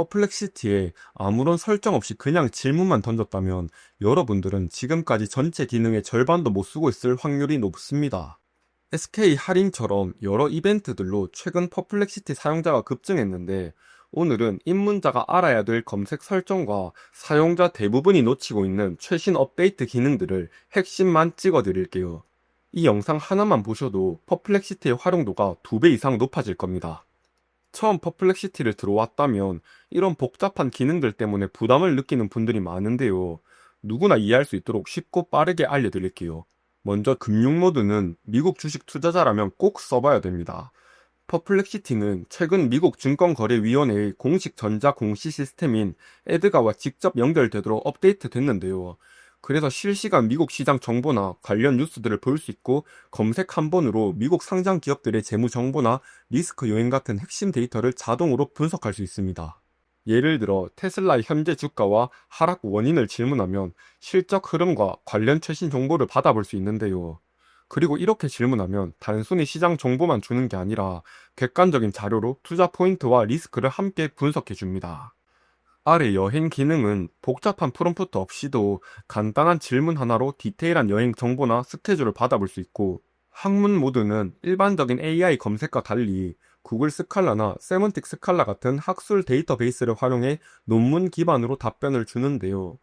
퍼플렉시티에 아무런 설정 없이 그냥 질문만 던졌다면 여러분들은 지금까지 전체 기능의 절반도 못 쓰고 있을 확률이 높습니다. SK 할인처럼 여러 이벤트들로 최근 퍼플렉시티 사용자가 급증했는데 오늘은 입문자가 알아야 될 검색 설정과 사용자 대부분이 놓치고 있는 최신 업데이트 기능들을 핵심만 찍어 드릴게요. 이 영상 하나만 보셔도 퍼플렉시티의 활용도가 2배 이상 높아질 겁니다. 처음 퍼플렉시티를 들어왔다면 이런 복잡한 기능들 때문에 부담을 느끼는 분들이 많은데요. 누구나 이해할 수 있도록 쉽고 빠르게 알려드릴게요. 먼저 금융 모드는 미국 주식 투자자라면 꼭 써봐야 됩니다. 퍼플렉시티는 최근 미국 증권거래위원회의 공식 전자 공시 시스템인 에드가와 직접 연결되도록 업데이트 됐는데요. 그래서 실시간 미국 시장 정보나 관련 뉴스들을 볼 수 있고 검색 한 번으로 미국 상장 기업들의 재무 정보나 리스크 요인 같은 핵심 데이터를 자동으로 분석할 수 있습니다. 예를 들어 테슬라의 현재 주가와 하락 원인을 질문하면 실적 흐름과 관련 최신 정보를 받아볼 수 있는데요. 그리고 이렇게 질문하면 단순히 시장 정보만 주는 게 아니라 객관적인 자료로 투자 포인트와 리스크를 함께 분석해 줍니다. 아래 여행 기능은 복잡한 프롬프트 없이도 간단한 질문 하나로 디테일한 여행 정보나 스케줄을 받아볼 수 있고 학문 모드는 일반적인 AI 검색과 달리 구글 스칼라나 세먼틱 스칼라 같은 학술 데이터베이스를 활용해 논문 기반으로 답변을 주는데요.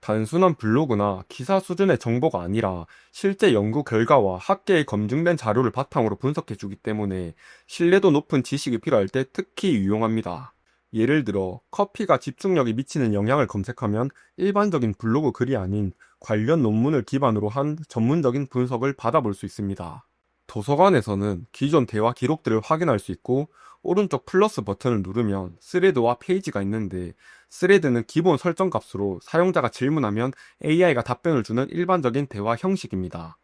단순한 블로그나 기사 수준의 정보가 아니라 실제 연구 결과와 학계에 검증된 자료를 바탕으로 분석해 주기 때문에 신뢰도 높은 지식이 필요할 때 특히 유용합니다. 예를 들어 커피가 집중력에 미치는 영향을 검색하면 일반적인 블로그 글이 아닌 관련 논문을 기반으로 한 전문적인 분석을 받아볼 수 있습니다. 도서관에서는 기존 대화 기록들을 확인할 수 있고 오른쪽 플러스 버튼을 누르면 스레드와 페이지가 있는데 스레드는 기본 설정 값으로 사용자가 질문하면 AI가 답변을 주는 일반적인 대화 형식입니다.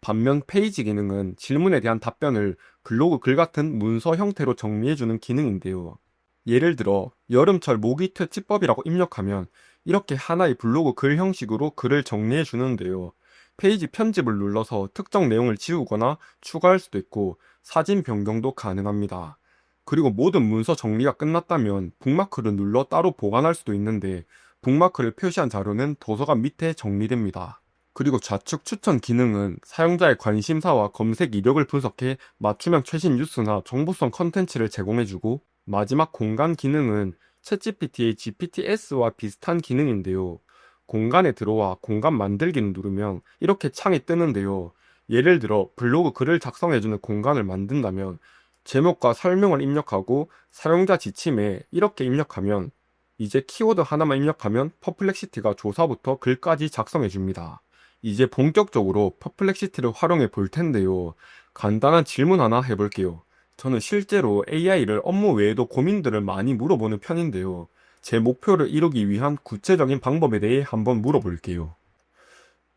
반면 페이지 기능은 질문에 대한 답변을 블로그 글 같은 문서 형태로 정리해주는 기능인데요. 예를 들어 여름철 모기 퇴치법이라고 입력하면 이렇게 하나의 블로그 글 형식으로 글을 정리해 주는데요. 페이지 편집을 눌러서 특정 내용을 지우거나 추가할 수도 있고 사진 변경도 가능합니다. 그리고 모든 문서 정리가 끝났다면 북마크를 눌러 따로 보관할 수도 있는데 북마크를 표시한 자료는 도서관 밑에 정리됩니다. 그리고 좌측 추천 기능은 사용자의 관심사와 검색 이력을 분석해 맞춤형 최신 뉴스나 정보성 컨텐츠를 제공해주고 마지막 공간 기능은 챗GPT의 GPT-S와 비슷한 기능인데요. 공간에 들어와 공간 만들기를 누르면 이렇게 창이 뜨는데요. 예를 들어 블로그 글을 작성해주는 공간을 만든다면 제목과 설명을 입력하고 사용자 지침에 이렇게 입력하면 이제 키워드 하나만 입력하면 퍼플렉시티가 조사부터 글까지 작성해 줍니다. 이제 본격적으로 퍼플렉시티를 활용해 볼 텐데요. 간단한 질문 하나 해볼게요. 저는 실제로 AI를 업무 외에도 고민들을 많이 물어보는 편인데요. 제 목표를 이루기 위한 구체적인 방법에 대해 한번 물어볼게요.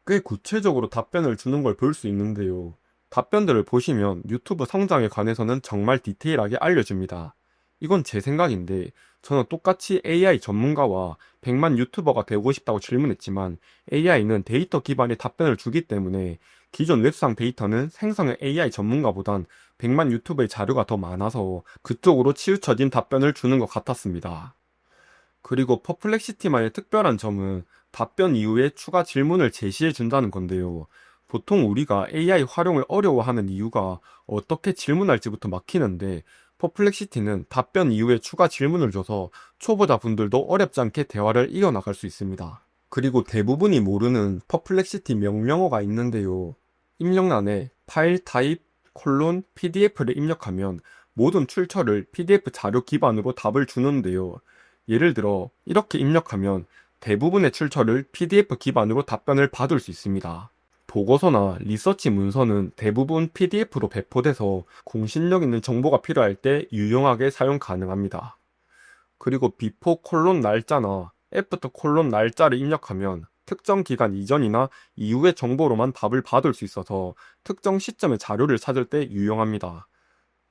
꽤 구체적으로 답변을 주는 걸 볼 수 있는데요. 답변들을 보시면 유튜브 성장에 관해서는 정말 디테일하게 알려줍니다. 이건 제 생각인데 저는 똑같이 AI 전문가와 100만 유튜버가 되고 싶다고 질문했지만 AI는 데이터 기반의 답변을 주기 때문에 기존 웹상 데이터는 생성형 AI 전문가보단 100만 유튜브의 자료가 더 많아서 그쪽으로 치우쳐진 답변을 주는 것 같았습니다. 그리고 퍼플렉시티만의 특별한 점은 답변 이후에 추가 질문을 제시해 준다는 건데요. 보통 우리가 AI 활용을 어려워하는 이유가 어떻게 질문할지부터 막히는데 퍼플렉시티는 답변 이후에 추가 질문을 줘서 초보자 분들도 어렵지 않게 대화를 이어나갈 수 있습니다. 그리고 대부분이 모르는 퍼플렉시티 명령어가 있는데요. 입력란에 파일 타입 콜론 PDF를 입력하면 모든 출처를 PDF 자료 기반으로 답을 주는데요. 예를 들어 이렇게 입력하면 대부분의 출처를 PDF 기반으로 답변을 받을 수 있습니다. 보고서나 리서치 문서는 대부분 PDF로 배포돼서 공신력 있는 정보가 필요할 때 유용하게 사용 가능합니다. 그리고 비포 콜론 날짜나 애프터 콜론 날짜를 입력하면 특정 기간 이전이나 이후의 정보로만 답을 받을 수 있어서 특정 시점의 자료를 찾을 때 유용합니다.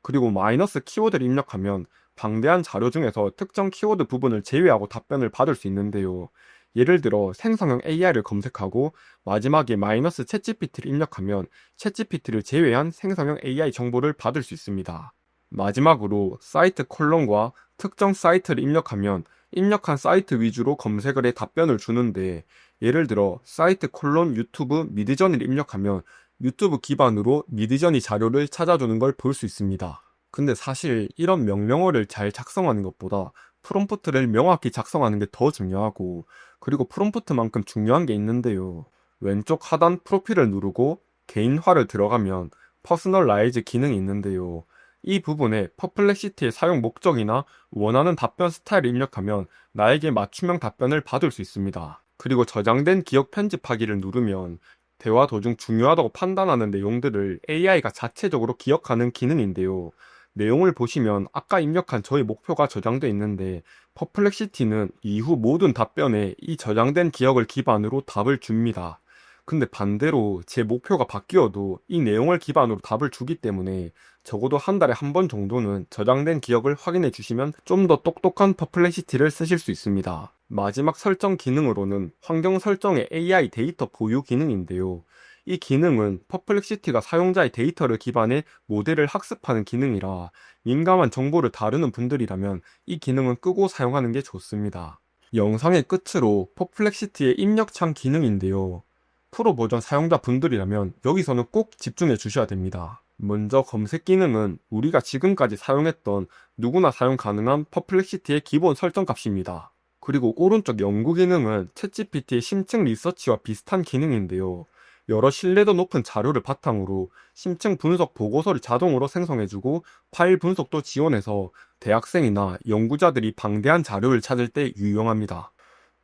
그리고 마이너스 키워드를 입력하면 방대한 자료 중에서 특정 키워드 부분을 제외하고 답변을 받을 수 있는데요. 예를 들어 생성형 AI를 검색하고 마지막에 마이너스 챗GPT를 입력하면 챗GPT를 제외한 생성형 AI 정보를 받을 수 있습니다. 마지막으로 사이트 콜론과 특정 사이트를 입력하면 입력한 사이트 위주로 검색을 해 답변을 주는데 예를 들어 사이트 콜론 유튜브 미드저니를 입력하면 유튜브 기반으로 미드저니 자료를 찾아주는 걸 볼 수 있습니다. 근데 사실 이런 명령어를 잘 작성하는 것보다 프롬프트를 명확히 작성하는 게 더 중요하고 그리고 프롬프트만큼 중요한 게 있는데요. 왼쪽 하단 프로필을 누르고 개인화를 들어가면 퍼스널라이즈 기능이 있는데요. 이 부분에 퍼플렉시티의 사용 목적이나 원하는 답변 스타일을 입력하면 나에게 맞춤형 답변을 받을 수 있습니다. 그리고 저장된 기억 편집하기를 누르면 대화 도중 중요하다고 판단하는 내용들을 AI가 자체적으로 기억하는 기능인데요. 내용을 보시면 아까 입력한 저의 목표가 저장돼 있는데 퍼플렉시티는 이후 모든 답변에 이 저장된 기억을 기반으로 답을 줍니다. 근데 반대로 제 목표가 바뀌어도 이 내용을 기반으로 답을 주기 때문에 적어도 한 달에 한 번 정도는 저장된 기억을 확인해 주시면 좀 더 똑똑한 퍼플렉시티를 쓰실 수 있습니다. 마지막 설정 기능으로는 환경 설정의 AI 데이터 보유 기능인데요. 이 기능은 퍼플렉시티가 사용자의 데이터를 기반해 모델을 학습하는 기능이라 민감한 정보를 다루는 분들이라면 이 기능은 끄고 사용하는 게 좋습니다. 영상의 끝으로 퍼플렉시티의 입력창 기능인데요. 프로 버전 사용자 분들이라면 여기서는 꼭 집중해 주셔야 됩니다. 먼저 검색 기능은 우리가 지금까지 사용했던 누구나 사용 가능한 퍼플렉시티의 기본 설정 값입니다. 그리고 오른쪽 연구 기능은 챗GPT의 심층 리서치와 비슷한 기능인데요. 여러 신뢰도 높은 자료를 바탕으로 심층 분석 보고서를 자동으로 생성해주고 파일 분석도 지원해서 대학생이나 연구자들이 방대한 자료를 찾을 때 유용합니다.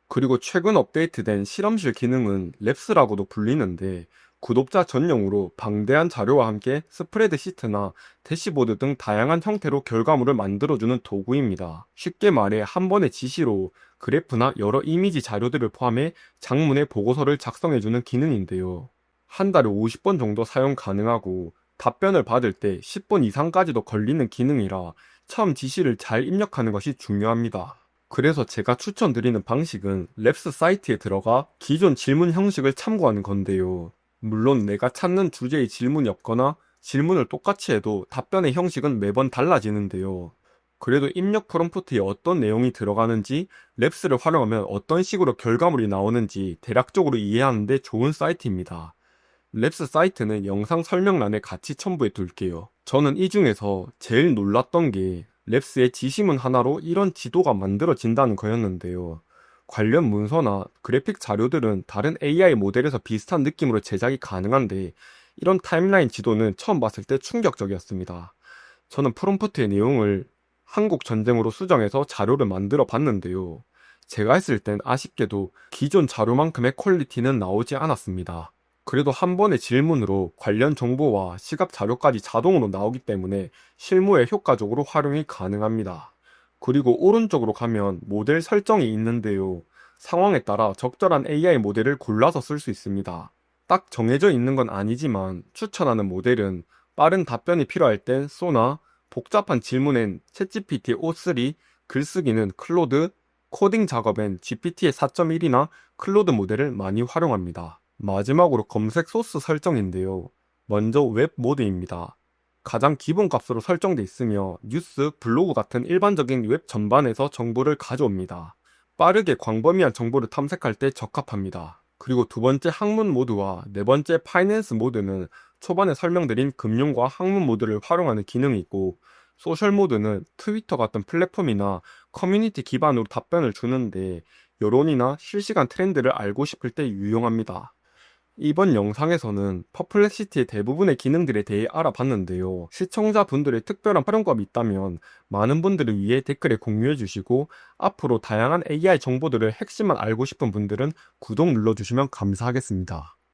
그리고 최근 업데이트된 실험실 기능은 랩스라고도 불리는데 구독자 전용으로 방대한 자료와 함께 스프레드 시트나 대시보드 등 다양한 형태로 결과물을 만들어주는 도구입니다. 쉽게 말해 한 번의 지시로 그래프나 여러 이미지 자료들을 포함해 장문의 보고서를 작성해주는 기능인데요. 한 달에 50번 정도 사용 가능하고 답변을 받을 때 10번 이상까지도 걸리는 기능이라 처음 지시를 잘 입력하는 것이 중요합니다. 그래서 제가 추천드리는 방식은 랩스 사이트에 들어가 기존 질문 형식을 참고하는 건데요. 물론 내가 찾는 주제의 질문이 없거나 질문을 똑같이 해도 답변의 형식은 매번 달라지는데요. 그래도 입력 프롬프트에 어떤 내용이 들어가는지 랩스를 활용하면 어떤 식으로 결과물이 나오는지 대략적으로 이해하는데 좋은 사이트입니다. 랩스 사이트는 영상 설명란에 같이 첨부해 둘게요. 저는 이 중에서 제일 놀랐던 게 랩스의 지시문 하나로 이런 지도가 만들어진다는 거였는데요. 관련 문서나 그래픽 자료들은 다른 AI 모델에서 비슷한 느낌으로 제작이 가능한데 이런 타임라인 지도는 처음 봤을 때 충격적이었습니다. 저는 프롬프트의 내용을 한국 전쟁으로 수정해서 자료를 만들어 봤는데요. 제가 했을 땐 아쉽게도 기존 자료만큼의 퀄리티는 나오지 않았습니다. 그래도 한 번의 질문으로 관련 정보와 시각 자료까지 자동으로 나오기 때문에 실무에 효과적으로 활용이 가능합니다. 그리고 오른쪽으로 가면 모델 설정이 있는데요. 상황에 따라 적절한 AI 모델을 골라서 쓸 수 있습니다. 딱 정해져 있는 건 아니지만 추천하는 모델은 빠른 답변이 필요할 땐 소나, 복잡한 질문엔 챗GPT O3, 글쓰기는 클로드, 코딩 작업엔 GPT의 4.1이나 클로드 모델을 많이 활용합니다. 마지막으로 검색 소스 설정인데요. 먼저 웹 모드입니다. 가장 기본 값으로 설정돼 있으며 뉴스, 블로그 같은 일반적인 웹 전반에서 정보를 가져옵니다. 빠르게 광범위한 정보를 탐색할 때 적합합니다. 그리고 두 번째 학문 모드와 네 번째 파이낸스 모드는 초반에 설명드린 금융과 학문 모드를 활용하는 기능이 있고 소셜 모드는 트위터 같은 플랫폼이나 커뮤니티 기반으로 답변을 주는데 여론이나 실시간 트렌드를 알고 싶을 때 유용합니다. 이번 영상에서는 퍼플렉시티의 대부분의 기능들에 대해 알아봤는데요. 시청자분들의 특별한 활용법이 있다면 많은 분들을 위해 댓글에 공유해 주시고 앞으로 다양한 AI 정보들을 핵심만 알고 싶은 분들은 구독 눌러주시면 감사하겠습니다.